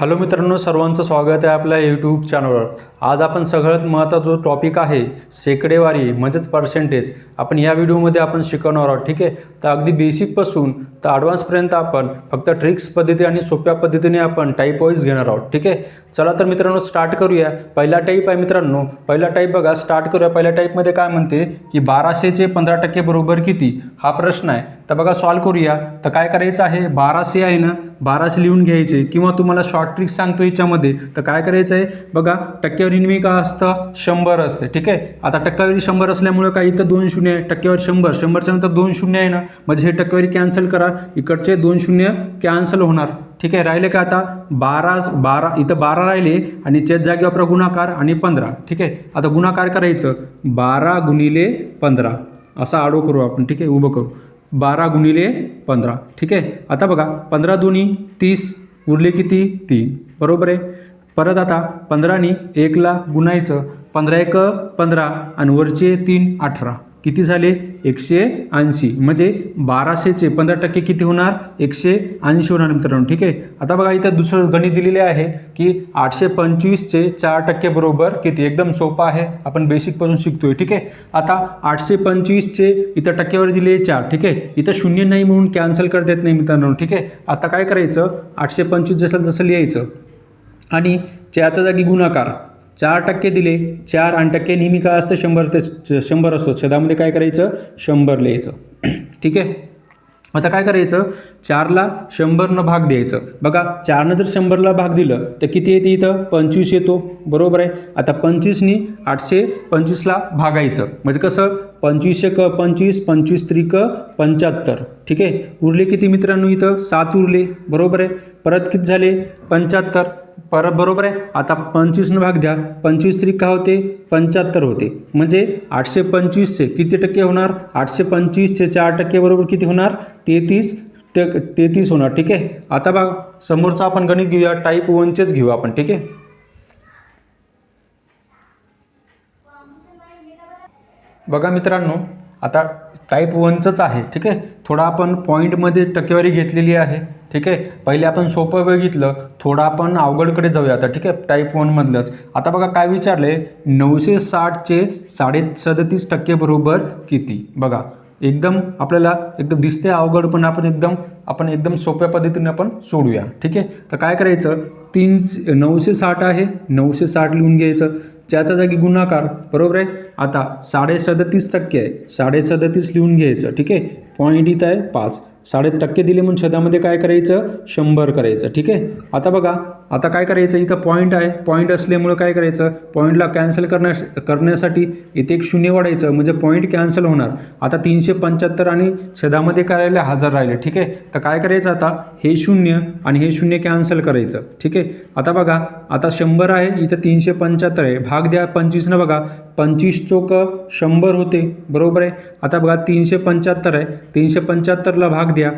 Hello मित्रांनो सर्वांचं स्वागत आहे आपल्या यूट्यूब चॅनलवर आज आपण सगळ्यात महत्त्वाचा जो टॉपिक आहे शेकडेवारी म्हणजेच पर्सेंटेज आपण या व्हिडिओमध्ये आपण शिकवणार आहोत ठीक आहे? तर अगदी बेसिकपासून तर ॲडव्हान्सपर्यंत आपण फक्त ट्रिक्स पद्धती आणि सोप्या पद्धतीने आपण टाईप वाईज घेणार आहोत ठीक आहे? चला तर मित्रांनो स्टार्ट करूया. पहिला टाईप आहे मित्रांनो पहिला टाईप बघा स्टार्ट करूया. पहिल्या टाईपमध्ये काय म्हणते की बाराशेचे पंधरा टक्के बरोबर किती? हा प्रश्न आहे. तर बघा सॉल्व करूया. तर काय करायचं आहे? बाराशे आहे ना बाराशे लिहून घ्यायचे. किंवा तुम्हाला शॉर्ट ट्रिक्स सांगतो याच्यामध्ये. तर काय करायचं आहे? बघा टक्के नेहमी काय असतं? शंभर असते ठीक आहे? आता टक्केवारी शंभर असल्यामुळे काय इथं दोन शून्य आहे? टक्केवारी शंभर. शंभरच्या नंतर दोन शून्य आहे ना? म्हणजे हे टक्केवारी कॅन्सल करा. इकडचे दोन शून्य कॅन्सल होणार. ठीक आहे? राहिले का आता? बारा बारा इथं बारा राहिले आणि त्याच जागी वापरा गुणाकार आणि पंधरा. ठीक आहे? आता गुणाकार करायचं. बारा गुणिले पंधरा. असा आडो करू आपण. ठीक आहे? उभं करू. बारा गुणिले पंधरा. ठीक आहे? आता बघा पंधरा दोन्ही तीस उरले किती? तीन. बरोबर आहे? परत आता पंधरानी एकला गुणायचं. पंधरा एक पंधरा आणि वरचे तीन अठरा. किती झाले? एकशे ऐंशी. म्हणजे बाराशेचे पंधरा टक्के किती होणार? एकशे ऐंशी होणार मित्रांनो. ठीक आहे? आता बघा इथं दुसरं गणित दिलेले आहे की आठशे पंचवीसचे चार टक्के बरोबर किती? एकदम सोपं आहे. आपण बेसिकपासून शिकतोय. ठीक आहे? आता आठशे पंचवीसचे इथं टक्केवर दिले चार. ठीक आहे? इथं शून्य नाही म्हणून कॅन्सल करता येत नाही मित्रांनो. ठीक आहे? आता काय करायचं? आठशे पंचवीस जसं जसं लिहायचं आणि चारच्या जागी गुणाकार. चार टक्के दिले चार आणि टक्के नेहमी काय असतं? शंभर ते श- शंभर असतो. छदामध्ये काय करायचं? शंभर लिहायचं. ठीक आहे? आता काय करायचं? चारला शंभरनं भाग द्यायचं. बघा चारनं जर शंभरला भाग दिलं तर किती येते इथं? पंचवीस येतो. बरोबर आहे? आता पंचवीसनी आठशे पंचवीसला भागायचं. म्हणजे कसं? पंचवीस एक पंचवीस पंचवीस त्रिक पंच्याहत्तर. ठीक आहे? उरले किती मित्रांनो इथं? सात उरले. बरोबर आहे? परत किती झाले? पंच्याहत्तर. परत बरोबर आहे? आता पंचवीसनं भाग द्या. पंचवीस त्रिक का होते? पंच्याहत्तर होते. म्हणजे आठशे पंचवीसचे किती टक्के होणार? आठशे पंचवीसचे चार टक्के बरोबर किती होणार? तेहतीस ते तेहतीस होणार. ठीक आहे? आता बघ समोरचं आपण गणित घेऊया. टाईप वनचेच घेऊ आपण. ठीक आहे? बघा मित्रांनो आता टाईप वनचंच आहे ठीक आहे? थोडा आपण पॉईंटमध्ये टक्केवारी घेतलेली आहे ठीक आहे? पहिले आपण सोपं बघितलं थोडं आपण अवघडकडे जाऊया आता ठीक आहे? टाईप वनमधलंच आता बघा काय विचारले नऊशे साठचे साडे सदतीस टक्के बरोबर किती? बघा एकदम आपल्याला एकदम दिसते अवघड पण आपण एकदम आपण एकदम सोप्या पद्धतीने आपण सोडूया ठीक आहे? तर काय करायचं? तीन नऊशे साठ आहे नऊशे साठ लिहून घ्यायचं. त्याच्या जागी गुणाकार बरोबर आहे? आता साडे सदतीस टक्के आहे. साडे सदतीस लिहून घ्यायचं ठीक आहे? पॉईंट इथं आहे पाच. साडे टक्के दिले म्हणून छदामध्ये काय करायचं? शंभर करायचं ठीक आहे? आता बघा आता काय करायचं? इथं पॉईंट आहे. पॉईंट असल्यामुळं काय करायचं? पॉईंटला कॅन्सल करण्या करण्यासाठी इथे एक शून्य वाढायचं. म्हणजे पॉईंट कॅन्सल होणार. आता तीनशे पंच्याहत्तर आणि छेदामध्ये काय राहिले हजार राहिले. ठीक आहे? तर काय करायचं आता? हे शून्य आणि हे शून्य कॅन्सल करायचं. ठीक आहे? आता बघा. आता शंभर आहे. इथं तीनशे पंच्याहत्तर आहे. भाग द्या पंचवीसनं बघा. पंचवीस चोक शंभर होते. बरोबर आहे? आता बघा तीनशे पंच्याहत्तर आहे. तीनशे पंच्याहत्तरला भाग द्या.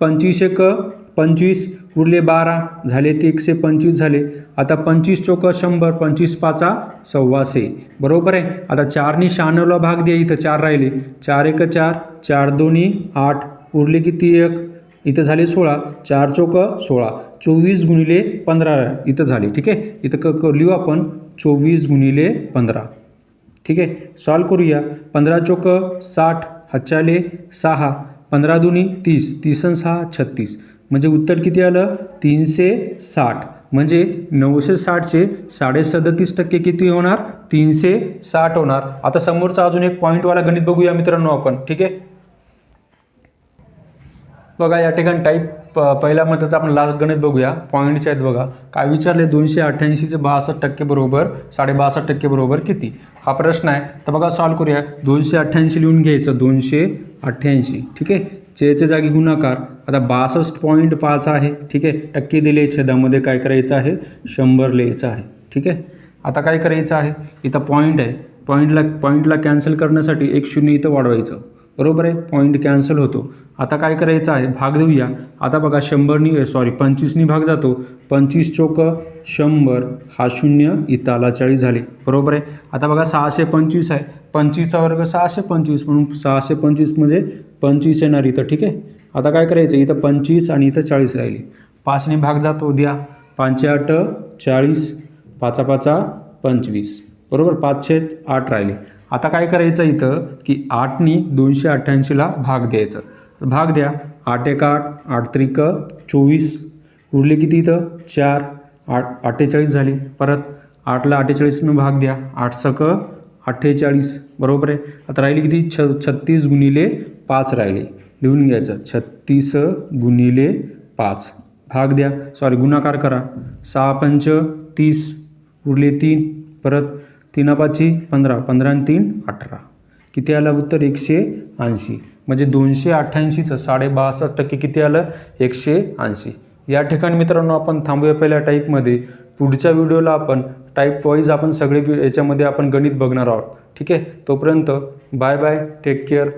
पंचवीस एक पंचवीस उरले बारा झाले ते एकशे पंचवीस झाले. आता पंचवीस चौक शंभर पंचवीस पाचा सव्वाशे. बरोबर आहे? आता चारनी शहाण्णवला भाग द्या इथं चार राहिले. चार एक चार चार दोन्ही आठ. उरले किती एक? इथं झाले सोळा. चार चौक सोळा. चोवीस गुणिले पंधरा इथं झाले ठीक आहे? इथं क कर लिहू आपण. चोवीस गुणिले पंधरा. ठीक आहे? सॉल्व करूया. पंधरा चौक साठ हच्चाले सहा. पंधरा दुनी तीस. तीस सहा छत्तीस. म्हणजे उत्तर किती आलं? तीनशे साठ. म्हणजे नऊशे साठचे साडे सदतीस टक्के किती होणार? तीनशे साठ होणार. आता समोरचा अजून एक पॉईंटवाला गणित बघूया मित्रांनो आपण. ठीक आहे? बघा या ठिकाणी टाईप पहिल्या मताचं आपण लास्ट गणित बघूया. पॉईंटचे आहेत बघा. काय विचारले? दोनशे अठ्ठ्याऐंशीचे बासष्ट टक्के बरोबर साडे बासष्ट टक्के बरोबर किती? हा प्रश्न आहे. तर बघा सॉल्व करूया. दोनशे अठ्ठ्याऐंशी लिहून घ्यायचं. दोनशे अठ्ठ्याऐंशी. ठीक आहे? चेचे जागी गुणाकार. आता बासष्ट पॉईंट पाच आहे ठीक आहे? टक्के दिले छेदामध्ये काय करायचं आहे? शंभर लिहायचं आहे ठीक आहे? आता काय करायचं आहे? इथं पॉईंट आहे. पॉईंटला पॉईंटला कॅन्सल करण्यासाठी एक शून्य इथं वाढवायचं. बरोबर आहे? पॉईंट कॅन्सल होतो. आता काय करायचं आहे? भाग देऊया. आता बघा शंभरनी सॉरी पंचवीसनी भाग जातो. पंचवीस चोक शंभर हा शून्य इथं आला चाळीस झाले. बरोबर आहे? आता बघा सहाशे पंचवीस आहे. पंचवीसचा वर्ग सहाशे पंचवीस म्हणून सहाशे पंचवीस म्हणजे पंचवीस येणार इथं ठीक आहे? आता काय करायचं? इथं पंचवीस आणि इथं चाळीस राहिली. पाचने भाग जातो द्या. पाचशे आठ चाळीस. पाचा पाचा पंचवीस. बरोबर? पाचशे आठ राहिले. आता काय करायचं इथं? की आठनी दोनशे अठ्ठ्याऐंशीला भाग द्यायचं. भाग द्या. आठ एक आठ आठ त्रिक चोवीस. उरले किती इथं? चार. आठ अठ्ठेचाळीस झाली. परत आठला अठ्ठेचाळीसनं भाग द्या. आठ सक अठ्ठेचाळीस. बरोबर आहे? आता राहिली किती? छ छत्तीस गुणिले पाच राहिले. लिहून घ्यायचं. छत्तीस गुणिले पाच. भाग द्या. सॉरी गुणाकार करा. सहा पंच तीस उरले तीन. परत तीन पाची पंधरा. पंधरा आणि तीन अठरा. किती आलं उत्तर? एकशे ऐंशी. म्हणजे दोनशे अठ्ठ्याऐंशीचं साडे बासष्ट टक्के किती आलं? एकशे ऐंशी. या ठिकाणी मित्रांनो आपण थांबूया पहिल्या टाईपमध्ये पुढच्या व्हिडिओला आपण टाईप वाईज आपण सगळे याच्यामध्ये आपण गणित बघणार आहोत. ठीक आहे? तोपर्यंत बाय बाय टेक केअर